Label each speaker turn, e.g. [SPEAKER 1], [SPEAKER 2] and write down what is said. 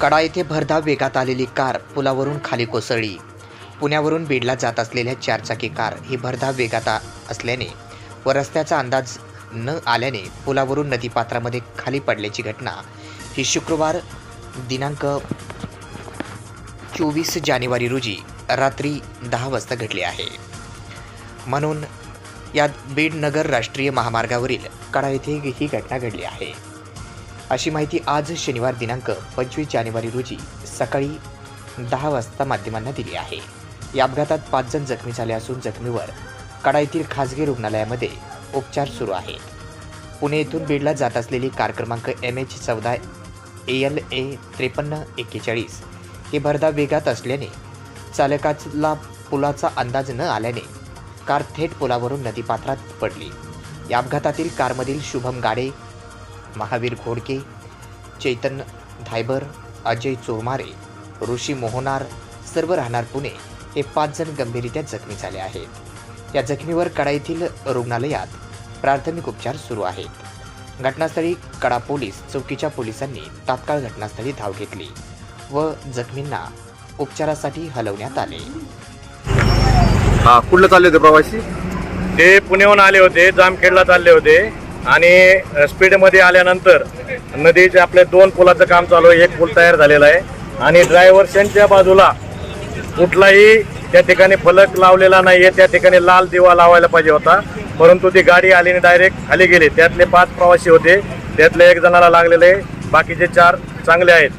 [SPEAKER 1] कडा येथे भरधाव वेगात आलेली कार पुलावरून खाली कोसळली. पुण्यावरून बीडला जात असलेल्या चारचाकी कार ही भरधाव वेगात असल्याने व रस्त्याचा अंदाज न आल्याने पुलावरून नदीपात्रामध्ये खाली पडल्याची घटना ही शुक्रवार दिनांक चोवीस जानेवारी रोजी रात्री दहा वाजता घडली आहे. म्हणून यात बीड नगर राष्ट्रीय महामार्गावरील कडा येथे ही घटना घडली आहे. अशी माहिती आज शनिवार दिनांक पंचवीस जानेवारी रोजी सकाळी दहा वाजता माध्यमांना दिली आहे. या अपघातात पाच जण जखमी झाले असून जखमीवर कडा येथील खासगी रुग्णालयामध्ये उपचार सुरू आहेत. पुणे येथून बीडला जात असलेली कार क्रमांक एम एच चौदा ए एल ए त्रेपन्न एक्केचाळीस ही भरधाव वेगात असल्याने चालकाला पुलाचा अंदाज न आल्याने कार थेट पुलावरून नदीपात्रात पडली. या अपघातातील कारमधील शुभम गाडे महावीर घोडके चैतन्य धायबर अजय चोरमारे ऋषी मोहनार सर्व राहणार पुणे हे पाच जण गंभीररित्या जखमी झाले आहेत. या जखमीवर कडा येथील रुग्णालयात प्राथमिक उपचार सुरू आहेत. घटनास्थळी कडा पोलीस चौकीच्या पोलिसांनी तात्काळ घटनास्थळी धाव घेतली व जखमींना उपचारासाठी हलवण्यात आले.
[SPEAKER 2] हा कुठलं चालले होते प्रवासी?
[SPEAKER 3] ते पुण्याहून आले होते जामखेडला चालले होते. आणि स्पीडमध्ये आल्यानंतर नदीचे आपले दोन पुलाचं काम चालू आहे. एक पूल तयार झालेला आहे. आणि ड्रायव्हर्सनच्या बाजूला कुठलाही त्या ठिकाणी फलक लावलेला नाही आहे त्या ठिकाणी लाल दिवा लावायला पाहिजे होता. परंतु ती गाडी आली आणि डायरेक्ट खाली गेली. त्यातले पाच प्रवासी होते. त्यातले एक जणाला लागलेले. बाकीचे चार चांगले आहेत.